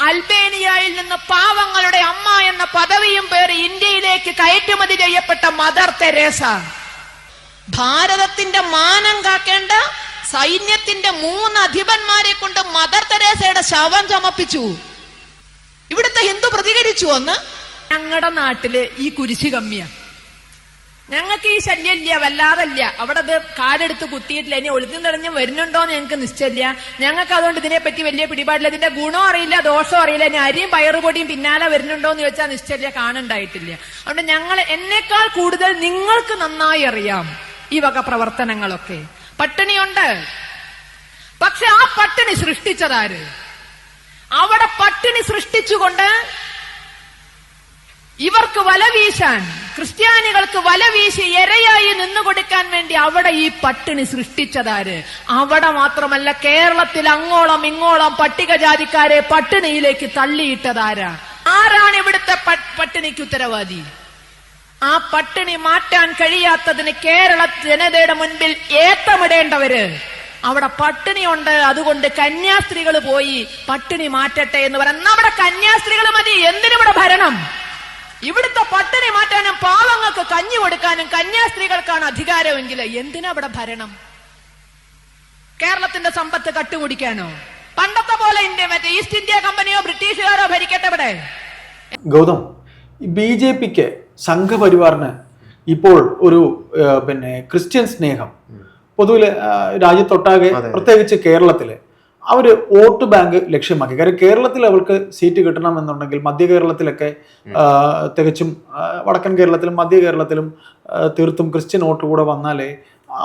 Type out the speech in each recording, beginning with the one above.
അൽബേനിയയിൽ നിന്ന് പാവങ്ങളുടെ അമ്മ എന്ന പദവിയും പേര് ഇന്ത്യയിലേക്ക് കയറ്റുമതി ചെയ്യപ്പെട്ട മദർ തെരേസ. ഭാരതത്തിന്റെ മാനം കാക്കേണ്ട സൈന്യത്തിന്റെ മൂന്ന് അധിപന്മാരെ കൊണ്ട് മദർ തെരേസയുടെ ശവം ചമപ്പിച്ചു. ഇവിടുത്തെ ഹിന്ദു പ്രതികരിച്ചു ഒന്ന് ഞങ്ങളുടെ നാട്ടിൽ ഈ കുരിശ് കമ്മിയ. ഞങ്ങൾക്ക് ഈ ശല്യമില്ല വല്ലാതല്ല. അവിടെ അത് കാലെടുത്ത് കുത്തിയിട്ടില്ല. ഇനി ഒളിഞ്ഞു നിറഞ്ഞ് വരുന്നുണ്ടോ എന്ന് ഞങ്ങൾക്ക് നിശ്ചയില്ല ഞങ്ങൾക്ക് അതുകൊണ്ട് ഇതിനെപ്പറ്റി വലിയ പിടിപാടില്ല. ഇതിന്റെ ഗുണം അറിയില്ല ദോഷം അറിയില്ല. ഇനി അരിയും പയറുപൊടിയും പിന്നാലെ വരുന്നുണ്ടോ എന്ന് ചോദിച്ചാൽ നിശ്ചയില്ല കാണുണ്ടായിട്ടില്ല അതുകൊണ്ട് ഞങ്ങൾ എന്നേക്കാൾ കൂടുതൽ നിങ്ങൾക്ക് നന്നായി അറിയാം ഈ വക പ്രവർത്തനങ്ങളൊക്കെ. പട്ടിണിയുണ്ട്. പക്ഷെ ആ പട്ടിണി സൃഷ്ടിച്ചതാര്? അവിടെ പട്ടിണി സൃഷ്ടിച്ചുകൊണ്ട് ഇവർക്ക് വല വീശാൻ ക്രിസ്ത്യാനികൾക്ക് വല വീശി എരയായി നിന്നു കൊടുക്കാൻ വേണ്ടി അവിടെ ഈ പട്ടിണി സൃഷ്ടിച്ചതാര്? അവിടെ മാത്രമല്ല കേരളത്തിൽ അങ്ങോളം ഇങ്ങോളം പട്ടികജാതിക്കാരെ പട്ടിണിയിലേക്ക് തള്ളിയിട്ടതാരാ? ആരാണ് ഇവിടുത്തെ പട്ടിണിക്ക് ഉത്തരവാദി? ആ പട്ടിണി മാറ്റാൻ കഴിയാത്തതിന് കേരള ജനതയുടെ മുൻപിൽ ഏത്തമിടേണ്ടവര്? അവിടെ പട്ടിണിയുണ്ട് അതുകൊണ്ട് കന്യാസ്ത്രീകൾ പോയി പട്ടിണി മാറ്റട്ടെ എന്ന് പറയുന്ന നമ്മുടെ കന്യാസ്ത്രീകൾ മതി എന്തിനിവിടെ ഭരണം? ഇവിടുത്തെ പട്ടിണി മാറ്റാനും പാവങ്ങൾക്ക് കഞ്ഞി കൊടുക്കാനും കന്യാസ്ത്രീകൾക്കാണ് അധികാരമെങ്കിൽ എന്തിനാ ഇവിടെ ഭരണം? കേരളത്തിന്റെ സമ്പത്ത് കട്ടുകുടിക്കാനോ പണ്ടത്തെ പോലെ ഇന്ത്യ മറ്റേ ഈസ്റ്റ് ഇന്ത്യ കമ്പനിയോ ബ്രിട്ടീഷുകാരോ ഭരിക്കട്ടെ ഇവിടെ? ഗൗതം ബി ജെ പിക്ക് സംഘപരിവാറിന് ഇപ്പോൾ ഒരു പിന്നെ ക്രിസ്ത്യൻ സ്നേഹം. പൊതുവിൽ രാജ്യത്തൊട്ടാകെ പ്രത്യേകിച്ച് കേരളത്തിൽ അവർ വോട്ട് ബാങ്ക് ലക്ഷ്യമാക്കി. കാര്യം കേരളത്തിൽ അവൾക്ക് സീറ്റ് കിട്ടണമെന്നുണ്ടെങ്കിൽ മധ്യ കേരളത്തിലൊക്കെ തികച്ചും വടക്കൻ കേരളത്തിലും മധ്യ കേരളത്തിലും തീർത്തും ക്രിസ്ത്യൻ വോട്ട് കൂടെ വന്നാലേ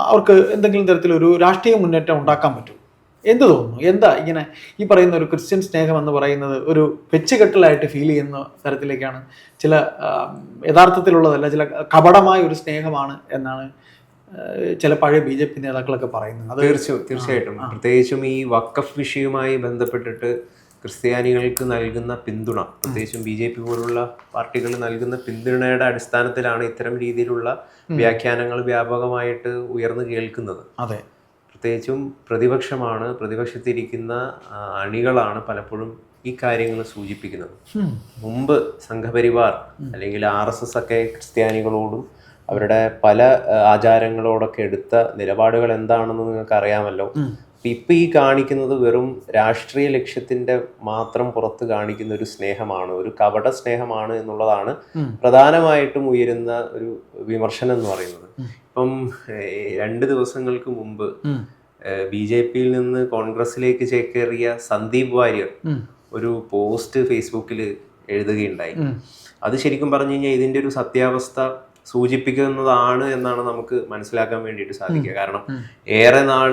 അവർക്ക് എന്തെങ്കിലും തരത്തിലൊരു രാഷ്ട്രീയ മുന്നേറ്റം ഉണ്ടാക്കാൻ പറ്റും. എന്ത് തോന്നുന്നു? എന്താ ഇങ്ങനെ ഈ പറയുന്ന ഒരു ക്രിസ്ത്യൻ സ്നേഹം എന്ന് പറയുന്നത് ഒരു വെച്ചുകെട്ടലായിട്ട് ഫീൽ ചെയ്യുന്ന തരത്തിലേക്കാണ് ചില യഥാർത്ഥത്തിലുള്ളതല്ല ചില കപടമായ ഒരു സ്നേഹമാണ് എന്നാണ് ചില പഴയ ബി ജെ പി നേതാക്കളൊക്കെ പറയുന്നത്. തീർച്ചയായും തീർച്ചയായിട്ടും. പ്രത്യേകിച്ചും ഈ വക്കഫ് വിഷയവുമായി ബന്ധപ്പെട്ടിട്ട് ക്രിസ്ത്യാനികൾക്ക് നൽകുന്ന പിന്തുണ പ്രത്യേകിച്ചും ബി ജെ പി പോലുള്ള പാർട്ടികൾ നൽകുന്ന പിന്തുണയുടെ അടിസ്ഥാനത്തിലാണ് ഇത്തരം രീതിയിലുള്ള വ്യാഖ്യാനങ്ങൾ വ്യാപകമായിട്ട് ഉയർന്നു കേൾക്കുന്നത്. അതെ. പ്രത്യേകിച്ചും പ്രതിപക്ഷമാണ് പ്രതിപക്ഷത്തിരിക്കുന്ന അണികളാണ് പലപ്പോഴും ഈ കാര്യങ്ങൾ സൂചിപ്പിക്കുന്നത്. മുമ്പ് സംഘപരിവാർ അല്ലെങ്കിൽ ആർ എസ് എസ് ഒക്കെ ക്രിസ്ത്യാനികളോടും അവരുടെ പല ആചാരങ്ങളോടൊക്കെ എടുത്ത നിലപാടുകൾ എന്താണെന്ന് നിങ്ങൾക്ക് അറിയാമല്ലോ ഇപ്പൊ ഈ കാണിക്കുന്നത് വെറും രാഷ്ട്രീയ ലക്ഷ്യത്തിന്റെ മാത്രം പുറത്ത് കാണിക്കുന്ന ഒരു സ്നേഹമാണ് ഒരു കപട സ്നേഹമാണ് എന്നുള്ളതാണ് പ്രധാനമായിട്ടും ഉയരുന്ന ഒരു വിമർശനം എന്ന് പറയുന്നത്. ഇപ്പം രണ്ട് ദിവസങ്ങൾക്ക് മുമ്പ് ബി ജെ പിയിൽ നിന്ന് കോൺഗ്രസിലേക്ക് ചേക്കേറിയ സന്ദീപ് വാര്യർ ഒരു പോസ്റ്റ് ഫേസ്ബുക്കിൽ എഴുതുകയുണ്ടായി. അത് ശരിക്കും പറഞ്ഞു കഴിഞ്ഞാൽ ഇതിന്റെ ഒരു സത്യാവസ്ഥ സൂചിപ്പിക്കുന്നതാണ് എന്നാണ് നമുക്ക് മനസ്സിലാക്കാൻ വേണ്ടിയിട്ട് സാധിക്കുക. കാരണം ഏറെ നാൾ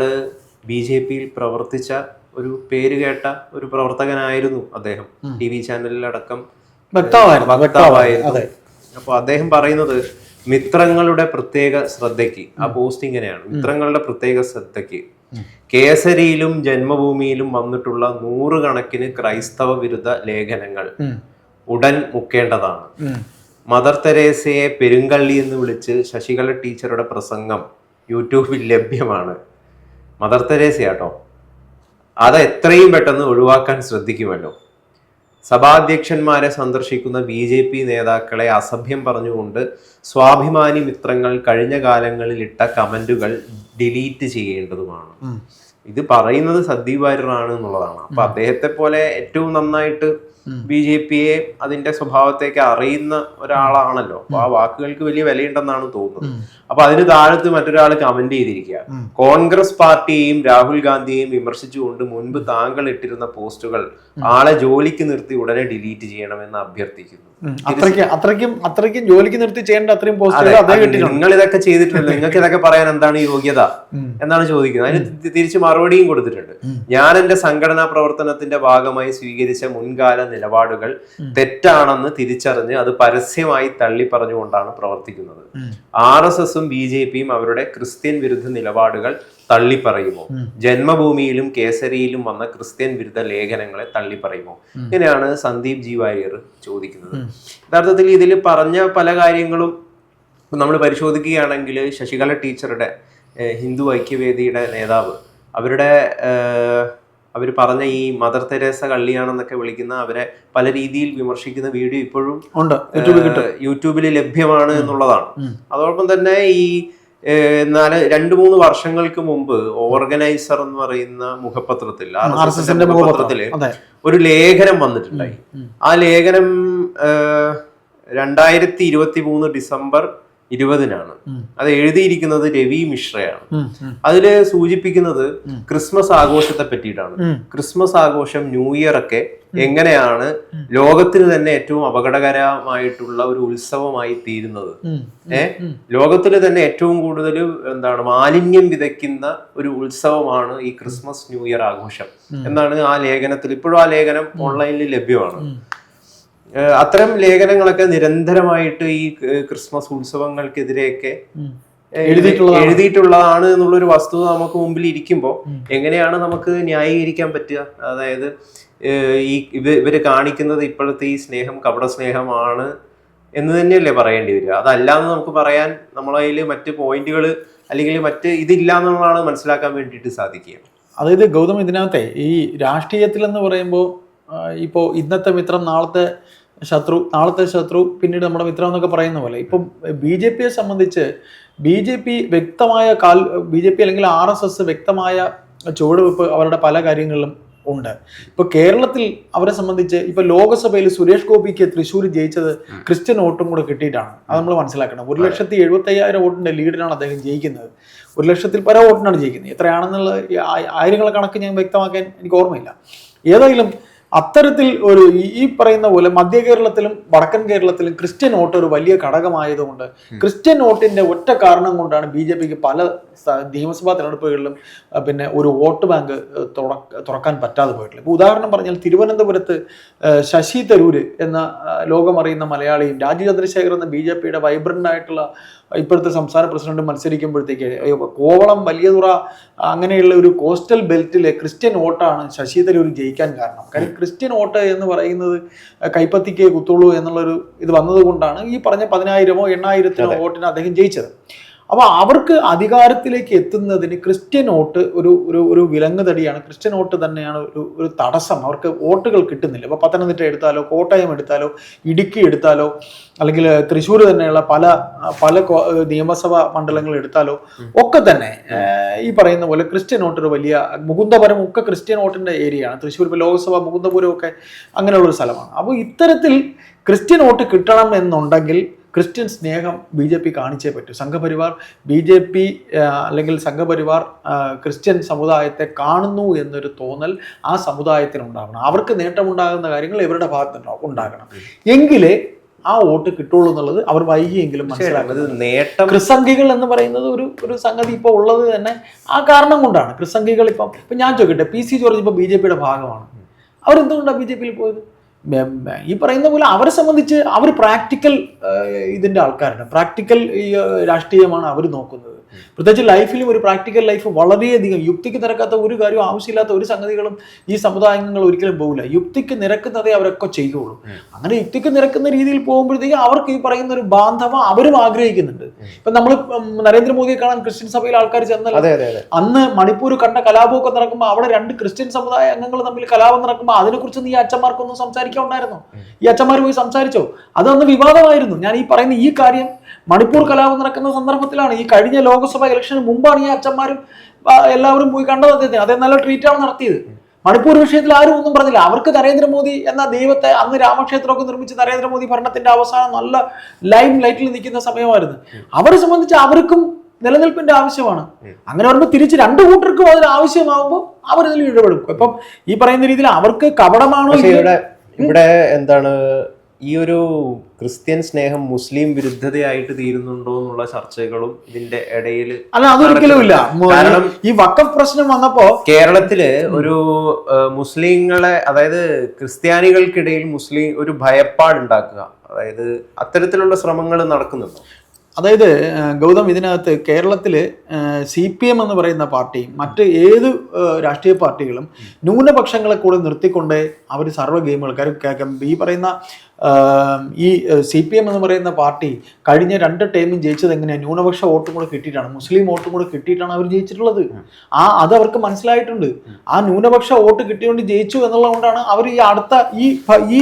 ബി ജെ പിയിൽ പ്രവർത്തിച്ച ഒരു പേര് കേട്ട ഒരു പ്രവർത്തകനായിരുന്നു അദ്ദേഹം. ടി വി ചാനലിലടക്കം അപ്പൊ അദ്ദേഹം പറയുന്നത് മിത്രങ്ങളുടെ പ്രത്യേക ശ്രദ്ധയ്ക്ക് ആ പോസ്റ്റ് ഇങ്ങനെയാണ് മിത്രങ്ങളുടെ പ്രത്യേക ശ്രദ്ധയ്ക്ക്. കേസരിയിലും ജന്മഭൂമിയിലും വന്നിട്ടുള്ള നൂറുകണക്കിന് ക്രൈസ്തവ വിരുദ്ധ ലേഖനങ്ങൾ ഉടൻ മുക്കേണ്ടതാണ്. മദർ തെരേസയെ പെരുങ്കള്ളി എന്ന് വിളിച്ച് ശശികല ടീച്ചറുടെ പ്രസംഗം യൂട്യൂബിൽ ലഭ്യമാണ്. മദർ തെരേസയാട്ടോ. അത് എത്രയും പെട്ടെന്ന് ഒഴിവാക്കാൻ ശ്രദ്ധിക്കുമല്ലോ. സഭാധ്യക്ഷന്മാരെ സന്ദർശിക്കുന്ന ബി ജെ പി നേതാക്കളെ അസഭ്യം പറഞ്ഞുകൊണ്ട് സ്വാഭിമാനി മിത്രങ്ങൾ കഴിഞ്ഞ കാലങ്ങളിൽ ഇട്ട കമന്റുകൾ ഡിലീറ്റ് ചെയ്യേണ്ടതുമാണ്. ഇത് പറയുന്നത് സന്ദീപ് വാര്യറാണ് എന്നുള്ളതാണ്. അപ്പൊ അദ്ദേഹത്തെ പോലെ ഏറ്റവും നന്നായിട്ട് ബി ജെ പിയെ അതിന്റെ സ്വഭാവത്തേക്ക് അറിയുന്ന ഒരാളാണല്ലോ. അപ്പൊ ആ വാക്കുകൾക്ക് വലിയ വിലയുണ്ടെന്നാണ് തോന്നുന്നത്. അപ്പൊ അതിന് താഴത്ത് മറ്റൊരാൾ കമന്റ് ചെയ്തിരിക്കുക. കോൺഗ്രസ് പാർട്ടിയെയും രാഹുൽ ഗാന്ധിയെയും വിമർശിച്ചുകൊണ്ട് മുൻപ് താങ്കൾ ഇട്ടിരുന്ന പോസ്റ്റുകൾ ആളെ ജോലിക്ക് നിർത്തി ഉടനെ ഡിലീറ്റ് ചെയ്യണമെന്ന് അഭ്യർത്ഥിക്കുന്നു. അത്രയ്ക്ക് അത്രയ്ക്കും അത്രയ്ക്കും ജോലിക്ക് നിർത്തി ചെയ്യേണ്ട അത്രയും നിങ്ങൾ ഇതൊക്കെ ചെയ്തിട്ടുണ്ട്. നിങ്ങൾക്ക് ഇതൊക്കെ പറയാൻ എന്താണ് യോഗ്യത? എന്നാണ് ചോദിക്കുന്നത്. അതിന് തിരിച്ച് മറുപടിയും കൊടുത്തിട്ടുണ്ട്. ഞാൻ എന്റെ സംഘടനാ പ്രവർത്തനത്തിന്റെ ഭാഗമായി സ്വീകരിച്ച മുൻകാല നിലപാടുകൾ തെറ്റാണെന്ന് തിരിച്ചറിഞ്ഞ് അത് പരസ്യമായി തള്ളി പറഞ്ഞുകൊണ്ടാണ് പ്രവർത്തിക്കുന്നത് ആർ എസ് എസും ബി ജെ പിയും അവരുടെ ക്രിസ്ത്യൻ വിരുദ്ധ നിലപാടുകൾ തള്ളി പറയുമോ ജന്മഭൂമിയിലും കേസരിയിലും വന്ന ക്രിസ്ത്യൻ വിരുദ്ധ ലേഖനങ്ങളെ തള്ളി പറയുമോ ഇങ്ങനെയാണ് സന്ദീപ് ജി വാര്യർ ചോദിക്കുന്നത്. യഥാർത്ഥത്തിൽ ഇതിൽ പറഞ്ഞ പല കാര്യങ്ങളും നമ്മൾ പരിശോധിക്കുകയാണെങ്കിൽ ശശികല ടീച്ചറുടെ ഹിന്ദു ഐക്യവേദിയുടെ നേതാവ് അവരുടെ അവർ പറഞ്ഞ ഈ മദർ തെരേസ കള്ളിയാണെന്നൊക്കെ വിളിക്കുന്ന അവരെ പല രീതിയിൽ വിമർശിക്കുന്ന വീഡിയോ ഇപ്പോഴും ഉണ്ട്. യൂട്യൂബിൽ ലഭ്യമാണ് എന്നുള്ളതാണ്. അതോടൊപ്പം തന്നെ ഈ നാല് രണ്ട് മൂന്ന് വർഷങ്ങൾക്ക് മുമ്പ് ഓർഗനൈസർ എന്ന് പറയുന്ന മുഖപത്രത്തിൽ മുഖപത്രത്തിൽ ഒരു ലേഖനം വന്നിട്ടുണ്ടായി. ആ ലേഖനം രണ്ടായിരത്തി ഇരുപത്തി മൂന്ന് ഡിസംബർ ഇരുപതിനാണ്. അത് എഴുതിയിരിക്കുന്നത് രവി മിശ്രയാണ്. അതിൽ സൂചിപ്പിക്കുന്നത് ക്രിസ്മസ് ആഘോഷത്തെ പറ്റിയിട്ടാണ്. ക്രിസ്മസ് ആഘോഷം ന്യൂ ഇയർ ഒക്കെ എങ്ങനെയാണ് ലോകത്തിന് തന്നെ ഏറ്റവും അപകടകരമായിട്ടുള്ള ഒരു ഉത്സവമായി തീരുന്നത്? ഏർ ഏ? ലോകത്തിൽ തന്നെ ഏറ്റവും കൂടുതൽ എന്താണ് മാലിന്യം വിതയ്ക്കുന്ന ഒരു ഉത്സവമാണ് ഈ ക്രിസ്മസ് ന്യൂ ഇയർ ആഘോഷം. എന്നാണ് ആ ലേഖനത്തിൽ. ഇപ്പോഴും ആ ലേഖനം ഓൺലൈനിൽ ലഭ്യമാണ്. അത്തരം ലേഖനങ്ങളൊക്കെ നിരന്തരമായിട്ട് ഈ ക്രിസ്മസ് ഉത്സവങ്ങൾക്കെതിരെയൊക്കെ എഴുതിയിട്ടുള്ളതാണ്. എന്നുള്ളൊരു വസ്തുത നമുക്ക് മുമ്പിൽ ഇരിക്കുമ്പോൾ എങ്ങനെയാണ് നമുക്ക് ന്യായീകരിക്കാൻ പറ്റുക? അതായത് ഈ ഇവ ഇവർ കാണിക്കുന്നത് ഇപ്പോഴത്തെ ഈ സ്നേഹം കപട സ്നേഹമാണ് എന്ന് തന്നെയല്ലേ പറയേണ്ടി വരിക? അതല്ലാന്ന് നമുക്ക് പറയാൻ നമ്മളതിൽ മറ്റ് പോയിന്റുകൾ അല്ലെങ്കിൽ മറ്റ് ഇതില്ല എന്നുള്ളതാണ് മനസ്സിലാക്കാൻ വേണ്ടിയിട്ട് സാധിക്കുക. അതായത് ഗൗതം ഇതിനകത്തെ ഈ രാഷ്ട്രീയത്തിൽ എന്ന് പറയുമ്പോൾ ഇപ്പോൾ ഇന്നത്തെ മിത്രം നാളത്തെ ശത്രു നാളത്തെ ശത്രു പിന്നീട് നമ്മുടെ മിത്രം എന്നൊക്കെ പറയുന്ന പോലെ. ഇപ്പം ബി ജെ പിയെ സംബന്ധിച്ച് ബി ജെ പി വ്യക്തമായ കാൽ ബി ജെ പി അല്ലെങ്കിൽ ആർ എസ് എസ് വ്യക്തമായ ചുവടുവെപ്പ് അവരുടെ പല കാര്യങ്ങളിലും ഉണ്ട്. ഇപ്പൊ കേരളത്തിൽ അവരെ സംബന്ധിച്ച് ഇപ്പൊ ലോകസഭയിൽ സുരേഷ് ഗോപിക്ക് തൃശ്ശൂർ ജയിച്ചത് ക്രിസ്ത്യൻ വോട്ടും കൂടെ കിട്ടിയിട്ടാണ്. അത് നമ്മൾ മനസ്സിലാക്കണം. ഒരു ലക്ഷത്തി എഴുപത്തി അയ്യായിരം വോട്ടിന്റെ ലീഡിനാണ് അദ്ദേഹം ജയിക്കുന്നത്. ഒരു ലക്ഷത്തിൽ പല വോട്ടിനാണ് ജയിക്കുന്നത്. എത്രയാണെന്നുള്ള ആയിരങ്ങളെ കണക്ക് ഞാൻ വ്യക്തമാക്കാൻ എനിക്ക് ഓർമ്മയില്ല. ഏതായാലും അത്തരത്തിൽ ഒരു ഈ- പറയുന്ന പോലെ മധ്യ കേരളത്തിലും വടക്കൻ കേരളത്തിലും ക്രിസ്ത്യൻ വോട്ട് ഒരു വലിയ ഘടകമായതുകൊണ്ട് ക്രിസ്ത്യൻ വോട്ടിന്റെ ഒറ്റ കാരണം കൊണ്ടാണ് ബി ജെ പിക്ക് പല നിയമസഭാ തെരഞ്ഞെടുപ്പുകളിലും പിന്നെ ഒരു വോട്ട് ബാങ്ക് തുറക്കാൻ പറ്റാതെ പോയിട്ടില്ല. ഇപ്പോൾ ഉദാഹരണം പറഞ്ഞാൽ തിരുവനന്തപുരത്ത് ശശി തരൂര് എന്ന ലോകമറിയുന്ന മലയാളിയും രാജീവ് ചന്ദ്രശേഖർ എന്ന ബി ജെ പിയുടെ വൈബ്രന്റ് ആയിട്ടുള്ള ഇപ്പോഴത്തെ സംസ്ഥാന പ്രസിഡന്റ് മത്സരിക്കുമ്പോഴത്തേക്ക് കോവളം വലിയതുറ അങ്ങനെയുള്ള ഒരു കോസ്റ്റൽ ബെൽറ്റിലെ ക്രിസ്ത്യൻ വോട്ടാണ് ശശി തരൂർ ജയിക്കാൻ കാരണം. കാര്യം ക്രിസ്ത്യൻ വോട്ട് എന്ന് പറയുന്നത് കൈപ്പത്തിക്കേ കുത്തുള്ളൂ എന്നുള്ളൊരു ഇത് വന്നതുകൊണ്ടാണ് ഈ പറഞ്ഞ പതിനായിരമോ എണ്ണായിരത്തിനോ വോട്ടിന് അദ്ദേഹം ജയിച്ചത്. അപ്പോൾ അവർക്ക് അധികാരത്തിലേക്ക് എത്തുന്നതിന് ക്രിസ്ത്യൻ വോട്ട് ഒരു ഒരു ഒരു വിലങ്ങ് തടിയാണ്. ക്രിസ്ത്യൻ വോട്ട് തന്നെയാണ് ഒരു ഒരു തടസ്സം. അവർക്ക് വോട്ടുകൾ കിട്ടുന്നില്ല. ഇപ്പോൾ പത്തനംതിട്ട എടുത്താലോ കോട്ടയം എടുത്താലോ ഇടുക്കി എടുത്താലോ അല്ലെങ്കിൽ തൃശ്ശൂർ തന്നെയുള്ള പല പല നിയമസഭാ മണ്ഡലങ്ങൾ എടുത്താലോ ഒക്കെ തന്നെ ഈ പറയുന്ന പോലെ ക്രിസ്ത്യൻ വോട്ട് ഒരു വലിയ മുകുന്ദപുരം ഒക്കെ ക്രിസ്ത്യൻ വോട്ടിന്റെ ഏരിയയാണ്. തൃശ്ശൂർ ഇപ്പോൾ ലോക്സഭ മുകുന്ദപുരം ഒക്കെ അങ്ങനെയുള്ള ഒരു സ്ഥലമാണ്. അപ്പോൾ ഇത്തരത്തിൽ ക്രിസ്ത്യൻ വോട്ട് കിട്ടണം എന്നുണ്ടെങ്കിൽ ക്രിസ്ത്യൻ സ്നേഹം ബി ജെ പി കാണിച്ചേ പറ്റൂ. സംഘപരിവാർ ബി ജെ പി അല്ലെങ്കിൽ സംഘപരിവാർ ക്രിസ്ത്യൻ സമുദായത്തെ കാണുന്നു എന്നൊരു തോന്നൽ ആ സമുദായത്തിന് ഉണ്ടാകണം അവർക്ക് നേട്ടമുണ്ടാകുന്ന കാര്യങ്ങൾ ഇവരുടെ ഭാഗത്ത് ഉണ്ടാകണം. എങ്കിലേ ആ വോട്ട് കിട്ടുള്ളൂ എന്നുള്ളത് അവർ വൈകിയെങ്കിലും മനസ്സിലാക്കുന്നത് നേട്ടം ക്രിസംഖികൾ എന്ന് പറയുന്നത് ഒരു ഒരു സംഗതി ഇപ്പോൾ ഉള്ളത് തന്നെ ആ കാരണം കൊണ്ടാണ്. ക്രിസംഖികൾ ഇപ്പം ഇപ്പം ഞാൻ ചോദിക്കട്ടെ പി സി ജോർജ് ഇപ്പോൾ ബി ജെ പിയുടെ ഭാഗമാണ്. അവരെന്തുകൊണ്ടാണ് ബി ജെ പിയിൽ പോയത്? ഈ പറയുന്ന പോലെ അവരെ സംബന്ധിച്ച് അവർ പ്രാക്ടിക്കൽ ഇതിന്റെ ആൾക്കാരാണ്. പ്രാക്ടിക്കൽ ഈ രാഷ്ട്രീയമാണ് അവർ നോക്കുന്നത്. പ്രത്യേകിച്ച് ലൈഫിലും ഒരു പ്രാക്ടിക്കൽ ലൈഫ് വളരെയധികം യുക്തിക്ക് നിരക്കാത്ത ഒരു കാര്യവും ആവശ്യമില്ലാത്ത ഒരു സംഗതികളും ഈ സമുദായങ്ങൾ ഒരിക്കലും പോകില്ല. യുക്തിക്ക് നിരക്കുന്നതേ അവരൊക്കെ ചെയ്യുള്ളൂ. അങ്ങനെ യുക്തിക്ക് നിരക്കുന്ന രീതിയിൽ പോകുമ്പോഴത്തേക്കും അവർക്ക് ഈ പറയുന്ന ഒരു ബാന്ധവം അവരും ആഗ്രഹിക്കുന്നുണ്ട്. ഇപ്പൊ നമ്മൾ നരേന്ദ്രമോദിയെ കാണാൻ ക്രിസ്ത്യൻ സഭയിൽ ആൾക്കാർ ചെന്നല്ലോ. അതെ അതെ അതെ. അന്ന് മണിപ്പൂർ കണ്ട കലാപമൊക്കെ നടക്കുമ്പോൾ അവിടെ രണ്ട് ക്രിസ്ത്യൻ സമുദായ അംഗങ്ങൾ തമ്മിൽ കലാപം നടക്കുമ്പോൾ അതിനെക്കുറിച്ച് നീ അച്ഛന്മാർക്കൊന്നും സംസാരിക്കാൻ ഉണ്ടായിരുന്നോ? ഈ അച്ഛന്മാർ പോയി സംസാരിച്ചോ? അത് അന്ന് വിവാദമായിരുന്നു. ഞാൻ ഈ പറയുന്ന ഈ കാര്യം മണിപ്പൂർ കലാപം നടക്കുന്ന സന്ദർഭത്തിലാണ് ഈ കഴിഞ്ഞ ലോക്സഭ ഇലക്ഷന് മുമ്പാണ് ഈ അച്ഛന്മാരും എല്ലാവരും പോയി കണ്ടത് അദ്ദേഹത്തിന്. അദ്ദേഹം നല്ല ട്രീറ്റാണ് നടത്തിയത്. മണിപ്പൂർ വിഷയത്തിൽ ആരും ഒന്നും പറഞ്ഞില്ല. അവർക്ക് നരേന്ദ്രമോദി എന്ന ദൈവത്തെ അന്ന് രാമക്ഷേത്രമൊക്കെ നിർമ്മിച്ച് നരേന്ദ്രമോദി ഭരണത്തിന്റെ അവസാനം നല്ല ലൈം ലൈറ്റിൽ നിൽക്കുന്ന സമയമായിരുന്നു. അവരെ സംബന്ധിച്ച് അവർക്കും നിലനിൽപ്പിന്റെ ആവശ്യമാണ്. അങ്ങനെ വരുമ്പോൾ തിരിച്ച് രണ്ട് കൂട്ടർക്കും അതിന് ആവശ്യമാകുമ്പോൾ അവരിതിൽ ഇടപെടും. ഇപ്പം ഈ പറയുന്ന രീതിയിൽ അവർക്ക് കപടമാണോ ഇവിടെ എന്താണ് ഈ ഒരു ക്രിസ്ത്യൻ സ്നേഹം മുസ്ലിം വിരുദ്ധതയായിട്ട് തീരുന്നുണ്ടോ എന്നുള്ള ചർച്ചകളും ഇതിന്റെ ഇടയിൽ അല്ല അതൊരിക്കലും ഇല്ല. കാരണം ഈ വക്കഫ് പ്രശ്നം വന്നപ്പോ കേരളത്തിൽ ഒരു മുസ്ലിങ്ങളെ അതായത് ക്രിസ്ത്യാനികൾക്കിടയിൽ മുസ്ലിം ഒരു ഭയപ്പാടുണ്ടാക്കുക. അതായത് അത്തരത്തിലുള്ള ശ്രമങ്ങൾ നടക്കുന്നുണ്ടോ? അതായത് ഗൗതം ഇതിനകത്ത് കേരളത്തിൽ സി പി എം എന്ന് പറയുന്ന പാർട്ടി മറ്റ് ഏത് രാഷ്ട്രീയ പാർട്ടികളും ന്യൂനപക്ഷങ്ങളെ കൂടെ നിർത്തിക്കൊണ്ട് അവർ സർവ ഗെയിമുകൾ കാര്യം ഈ പറയുന്ന ഈ സി പി എം എന്ന് പറയുന്ന പാർട്ടി കഴിഞ്ഞ രണ്ട് ടൈമും ജയിച്ചത് എങ്ങനെയാണ് ന്യൂനപക്ഷ വോട്ടും കൂടെ കിട്ടിയിട്ടാണ്. മുസ്ലിം വോട്ടും കൂടെ കിട്ടിയിട്ടാണ് അവർ ജയിച്ചിട്ടുള്ളത്. ആ അത് അവർക്ക് മനസ്സിലായിട്ടുണ്ട്. ആ ന്യൂനപക്ഷ വോട്ട് കിട്ടിയോണ്ട് ജയിച്ചു എന്നുള്ളതുകൊണ്ടാണ് അവർ ഈ അടുത്ത ഈ ഈ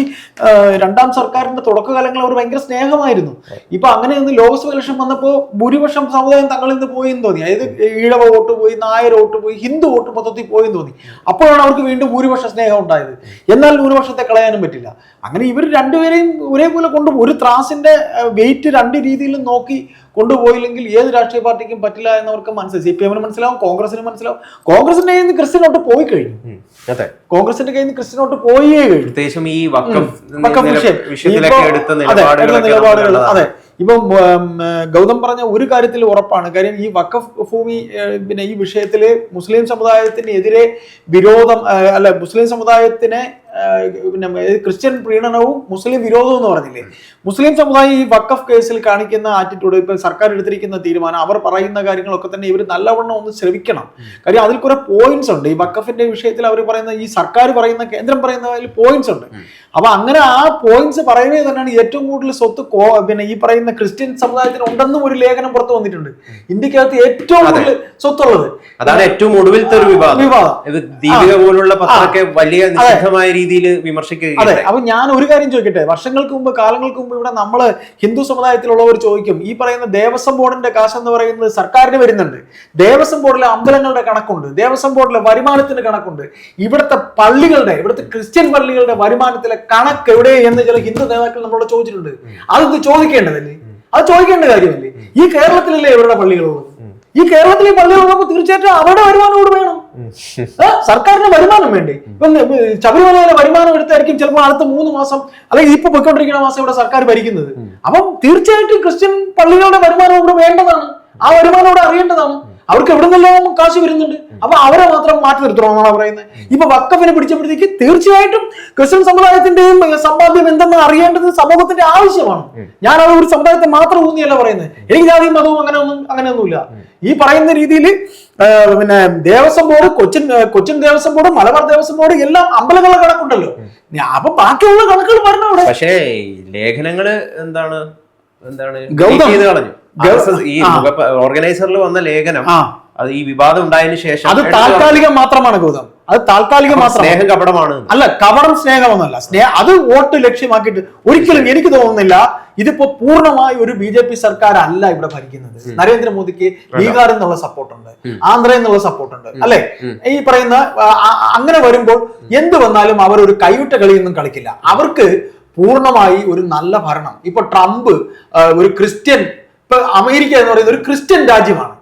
രണ്ടാം സർക്കാരിന്റെ തുടക്കകാലങ്ങൾ അവർ ഭയങ്കര സ്നേഹമായിരുന്നു. ഇപ്പൊ അങ്ങനെ ഒന്ന് ലോക്സഭ ഇലക്ഷൻ വന്നപ്പോൾ ഭൂരിപക്ഷം സമുദായം തങ്ങളിൽ നിന്ന് പോയി എന്ന് തോന്നി. അതായത് ഈഴവ വോട്ട് പോയി നായർ വോട്ട് പോയി ഹിന്ദു വോട്ട് മൊത്തത്തിൽ പോയി എന്ന് തോന്നി അപ്പോഴാണ് അവർക്ക് വീണ്ടും ഭൂരിപക്ഷ സ്നേഹം ഉണ്ടായത്. എന്നാൽ ന്യൂനപക്ഷത്തെ കളയാനും പറ്റില്ല. അങ്ങനെ ഇവർ രണ്ടുപേരെയും ഒരേപോലെ കൊണ്ടു ഒരു ത്രാസിന്റെ വെയിറ്റ് രണ്ട് രീതിയിലും നോക്കി കൊണ്ടുപോയില്ലെങ്കിൽ ഏത് രാഷ്ട്രീയ പാർട്ടിക്കും പറ്റില്ല എന്നവർക്ക് മനസ്സിലായി. സി പി എമ്മിന് മനസ്സിലാവും കോൺഗ്രസിന് മനസ്സിലാവും. കോൺഗ്രസിന്റെ കയ്യിൽ നിന്ന് ക്രിസ്ത്യനോട്ട് പോയി കഴിഞ്ഞു. അതെ. കോൺഗ്രസിന്റെ കയ്യിൽ നിന്ന് ക്രിസ്ത്യനോട്ട് പോയേ കഴിഞ്ഞു. പ്രത്യേകിച്ചും ഈ വക്കഫ് അതെ, നിലപാടുകളൊക്കെ നിലപാടുകൾ. അതെ. ഇപ്പം ഗൗതം പറഞ്ഞ ഒരു കാര്യത്തിൽ ഉറപ്പാണ്. കാര്യം ഈ വഖഫ് ഭൂമി പിന്നെ ഈ വിഷയത്തിൽ മുസ്ലിം സമുദായത്തിനെതിരെ വിരോധം അല്ല മുസ്ലിം സമുദായത്തിനെ പിന്നെ ക്രിസ്ത്യൻ പ്രീണനവും മുസ്ലിം വിരോധവും എന്ന് പറഞ്ഞില്ലേ? മുസ്ലിം സമുദായം ഈ വക്കഫ് കേസിൽ കാണിക്കുന്ന ആറ്റിറ്റ്യൂഡ് ഇപ്പൊ സർക്കാർ എടുത്തിരിക്കുന്ന തീരുമാനം അവർ പറയുന്ന കാര്യങ്ങളൊക്കെ തന്നെ ഇവർ നല്ലവണ്ണം ഒന്ന് ശ്രമിക്കണം. കാര്യം അതിൽ കുറെ പോയിന്റ്സ് ഉണ്ട്. ഈ വക്കഫിന്റെ വിഷയത്തിൽ അവർ പറയുന്ന ഈ സർക്കാർ പറയുന്ന കേന്ദ്രം പറയുന്ന പോയിന്റ്സ് ഉണ്ട്. അപ്പൊ അങ്ങനെ ആ പോയിന്റ്സ് പറയുന്നത് തന്നെയാണ് ഏറ്റവും കൂടുതൽ സ്വത്ത് കോ- പിന്നെ ഈ പറയുന്ന ക്രിസ്ത്യൻ സമുദായത്തിന് ഉണ്ടെന്നും ഒരു ലേഖനം പുറത്തു വന്നിട്ടുണ്ട്. ഇന്ത്യക്കകത്ത് ഏറ്റവും കൂടുതൽ സ്വത്തുള്ളത് അതാണ് ഏറ്റവും ഒടുവിലത്തെ ഒരു വിവാദം. വിവാദം. ഇത് ദീപിക പോലുള്ള പത്രമൊക്കെ വലിയ രീതിയിൽ വിമർശിക്കുകയും അതെ അപ്പൊ ഞാൻ ഒരു കാര്യം ചോദിക്കട്ടെ? വർഷങ്ങൾക്ക് മുമ്പ് കാലങ്ങൾക്ക് മുമ്പ് ഇവിടെ നമ്മൾ ഹിന്ദു സമുദായത്തിലുള്ളവർ ചോദിക്കും ഈ പറയുന്ന ദേവസ്വം ബോർഡിന്റെ കാശ് എന്ന് പറയുന്നത് സർക്കാരിന് വരുന്നുണ്ട്. ദേവസ്വം ബോർഡിലെ അമ്പലങ്ങളുടെ കണക്കുണ്ട് ദേവസ്വം ബോർഡിലെ വരുമാനത്തിന്റെ കണക്കുണ്ട്. ഇവിടുത്തെ പള്ളികളുടെ ഇവിടുത്തെ ക്രിസ്ത്യൻ പള്ളികളുടെ വരുമാനത്തിലെ കണക്ക് എവിടെ എന്ന് ചില ഹിന്ദു നേതാക്കൾ നമ്മളോട് ചോദിച്ചിട്ടുണ്ട്. അത് ചോദിക്കേണ്ടതല്ലേ? അത് ചോദിക്കേണ്ട കാര്യമല്ലേ? ഈ കേരളത്തിലല്ലേ ഇവരുടെ പള്ളികളുള്ളത് ഈ കേരളത്തിലെ പള്ളികളുള്ളപ്പോൾ തീർച്ചയായിട്ടും അവരുടെ വരുമാനം കൂടെ വേണം? സർക്കാരിന് വരുമാനം വേണ്ടി? ഇപ്പം ശബരിമലയിലെ വരുമാനം എടുത്തായിരിക്കും ചിലപ്പോൾ അടുത്ത മൂന്ന് മാസം അല്ലെങ്കിൽ ഇപ്പൊ പൊയ്ക്കൊണ്ടിരിക്കുന്ന മാസം ഇവിടെ സർക്കാർ ഭരിക്കുന്നത്. അപ്പം തീർച്ചയായിട്ടും ക്രിസ്ത്യൻ പള്ളികളുടെ വരുമാനം ഇവിടെ വേണ്ടതാണ്. ആ വരുമാനം ഇവിടെ അറിയേണ്ടതാണ്. അവർക്ക് എവിടെ നിന്നെല്ലാം കാശ് വരുന്നുണ്ട്. അപ്പൊ അവരെ മാത്രം മാറ്റി നിർത്തണമെന്നാണ് പറയുന്നത്. ഇപ്പൊ വക്കഫിനെ പിടിച്ചപ്പോഴത്തേക്ക് തീർച്ചയായിട്ടും ക്രിസ്ത്യൻ സമുദായത്തിന്റെയും സമ്പാദ്യം എന്തെന്ന് അറിയേണ്ടത് സമൂഹത്തിന്റെ ആവശ്യമാണ്. ഞാൻ അത് ഒരു സമുദായത്തെ മാത്രം ഊന്നിയല്ല പറയുന്നത്. എനിക്ക് ജാതിയും മതവും അങ്ങനെ ഒന്നും അങ്ങനെയൊന്നുമില്ല ഈ പറയുന്ന രീതിയിൽ പിന്നെ Devaswom board Cochin Cochin Devaswom board Malabar Devaswom board എല്ലാം അമ്പലങ്ങളുടെ കണക്കുണ്ടല്ലോ. അപ്പൊ ബാക്കിയുള്ള കണക്കുകൾ പറഞ്ഞു പക്ഷേ ലേഖനങ്ങൾ എന്താണ്? എന്താണ്? ഗൗതം. കളഞ്ഞു. ഈ. ഓർഗനൈസറിൽ വന്ന ലേഖനം അത് ഈ വിവാദം ഉണ്ടായതിനു ശേഷം അത് താൽക്കാലികം മാത്രമാണ് ഗൗതം. അത് താൽക്കാലികം മാത്രമാണ്. സ്നേഹം കപടമാണ്. അല്ല കപടം സ്നേഹമൊന്നുമല്ല. സ്നേഹം അത് വോട്ട് ലക്ഷ്യമാക്കിയിട്ട് ഒരിക്കലും എനിക്ക് തോന്നുന്നില്ല ഇതിപ്പോ പൂർണമായി ഒരു ബി ജെ പി സർക്കാർ അല്ല ഇവിടെ ഭരിക്കുന്നത്. നരേന്ദ്രമോദിക്ക് ബീഹാറിൽ നിന്നുള്ള സപ്പോർട്ടുണ്ട്. ആന്ധ്രയിൽ നിന്നുള്ള സപ്പോർട്ടുണ്ട്. അല്ലെ? ഈ പറയുന്ന അങ്ങനെ വരുമ്പോൾ എന്ത് വന്നാലും അവർ ഒരു കൈവിട്ട കളിയൊന്നും കളിക്കില്ല. അവർക്ക് പൂർണമായി ഒരു നല്ല ഭരണം. ഇപ്പൊ ട്രംപ് ഒരു ക്രിസ്ത്യൻ ഇപ്പൊ അമേരിക്ക എന്ന് പറയുന്നത് ഒരു ക്രിസ്ത്യൻ രാജ്യമാണ്.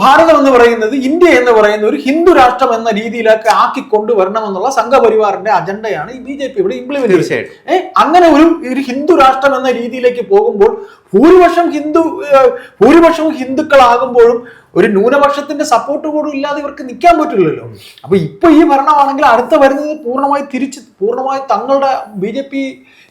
ഭാരതം എന്ന് പറയുന്നത് ഇന്ത്യ എന്ന് പറയുന്ന ഒരു ഹിന്ദു രാഷ്ട്രം എന്ന രീതിയിലൊക്കെ ആക്കി കൊണ്ടുവരണമെന്നുള്ള സംഘപരിവാറിന്റെ അജണ്ടയാണ് ഈ ബി ജെ പി ഇവിടെ ഇംപ്ലിമെന്റ് തീർച്ചയായിട്ടും. ഏ അങ്ങനെ ഒരു ഒരു ഹിന്ദു രാഷ്ട്രം എന്ന രീതിയിലേക്ക് പോകുമ്പോൾ ഭൂരിപക്ഷം ഹിന്ദു ഭൂരിപക്ഷവും ഹിന്ദുക്കളാകുമ്പോഴും ഒരു ന്യൂനപക്ഷത്തിന്റെ സപ്പോർട്ട് കൂടും ഇല്ലാതെ ഇവർക്ക് നിൽക്കാൻ പറ്റില്ലല്ലോ. അപ്പൊ ഇപ്പൊ ഈ ഭരണമാണെങ്കിൽ അടുത്ത വരുന്നത് പൂർണമായി തിരിച്ച് പൂർണമായി തങ്ങളുടെ ബി ജെ പി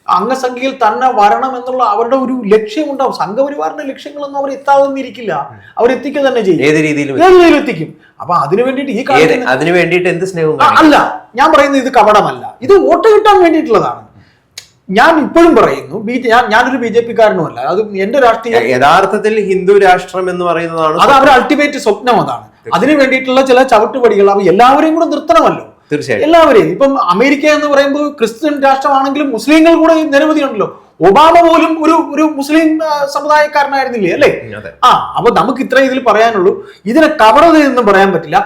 അംഗസംഖ്യയിൽ തന്നെ വരണം എന്നുള്ള അവരുടെ ഒരു ലക്ഷ്യമുണ്ടാവും. സംഘപരിവാറിന്റെ ലക്ഷ്യങ്ങളൊന്നും അവർ എത്താതെന്നിരിക്കില്ല അവർ എത്തിക്കുക തന്നെ ചെയ്യും. ഏത് രീതിയിലും ഏത് എത്തിക്കും അപ്പൊ അതിനു വേണ്ടിയിട്ട് ഈ അതിനു വേണ്ടിയിട്ട് എന്ത് സ്നേഹം അല്ല ഞാൻ പറയുന്നത് ഇത് കപടമല്ല. ഇത് വോട്ട് കിട്ടാൻ വേണ്ടിയിട്ടുള്ളതാണ്. ഞാൻ ഇപ്പോഴും പറയുന്നു ബി ഞാൻ ഞാനൊരു ബി ജെ പി കാരനുമല്ല അത് എന്റെ രാഷ്ട്രീയ യഥാർത്ഥത്തിൽ ഹിന്ദു രാഷ്ട്രം എന്ന് പറയുന്നതാണ് അത് അവരുടെ അൾട്ടിമേറ്റ് സ്വപ്നം അതാണ്. അതിനു വേണ്ടിയിട്ടുള്ള ചില ചവിട്ടുപടികൾ അവർ എല്ലാവരെയും കൂടെ നിർത്തണമല്ലോ. തീർച്ചയായും. എല്ലാവരെയും. ഇപ്പം അമേരിക്ക എന്ന് പറയുമ്പോൾ ക്രിസ്ത്യൻ രാഷ്ട്രമാണെങ്കിലും മുസ്ലിങ്ങൾ കൂടെ നിരവധി ഉണ്ടല്ലോ. ഒബാമ പോലും ഒരു ഒരു മുസ്ലിം സമുദായക്കാരനായിരുന്നില്ലേ അല്ലേ? ആ അപ്പൊ നമുക്ക് ഇത്രയും ഇതിൽ പറയാനുള്ളൂ. ഇതിനെ കവർ കപടതയെന്നും പറയാൻ പറ്റില്ല.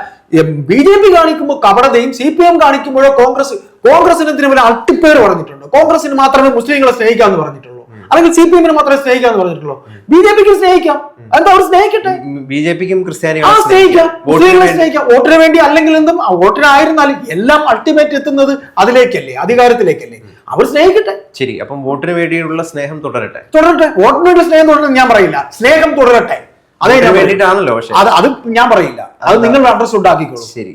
ബി ജെ പി കാണിക്കുമ്പോൾ കപടതയും സി പി എം കാണിക്കുമ്പോഴോ കോൺഗ്രസ് കോൺഗ്രസിന് ഇതിന് ഇവരെ അട്ടിപ്പേര് പറഞ്ഞിട്ടുണ്ട്. കോൺഗ്രസിന് മാത്രമേ മുസ്ലിങ്ങളെ സ്നേഹിക്കാന്ന് പറഞ്ഞിട്ടുള്ളൂ. അല്ലെങ്കിൽ സി പി എമ്മിന് മാത്രമേ സ്നേഹിക്കാന്ന് പറഞ്ഞിട്ടുള്ളൂ. ബി ജെ പിക്ക് സ്നേഹിക്കാം. എന്താ അവർ സ്നേഹിക്കട്ടെ? ബി ജെ പിക്കും ക്രിസ്ത്യാനികളെ സ്നേഹിക്കാം. മുസ്ലിങ്ങളെ സ്നേഹിക്കാം. വോട്ടിന് വേണ്ടി അല്ലെങ്കിൽ എന്തും വോട്ടിനായിരുന്നാലും എല്ലാം അൾട്ടിമേറ്റ് എത്തുന്നത് അതിലേക്കല്ലേ അധികാരത്തിലേക്കല്ലേ. അവർ സ്നേഹിക്കട്ടെ. ശരി അപ്പം വോട്ടിന് വേണ്ടിയുള്ള സ്നേഹം തുടരട്ടെ. തുടരട്ടെ. വോട്ടിന് വേണ്ടി സ്നേഹം തുടരണം ഞാൻ പറയില്ല. സ്നേഹം തുടരട്ടെ. അതേ വോട്ടിന് ഞാൻ പറയൂ. വേണ്ടിയിട്ടാണല്ലോ പക്ഷെ. അത് അത് ഞാൻ പറയില്ല. അത് നിങ്ങൾ അഡ്രസ് ഉണ്ടാക്കിക്കോളൂ ശരി.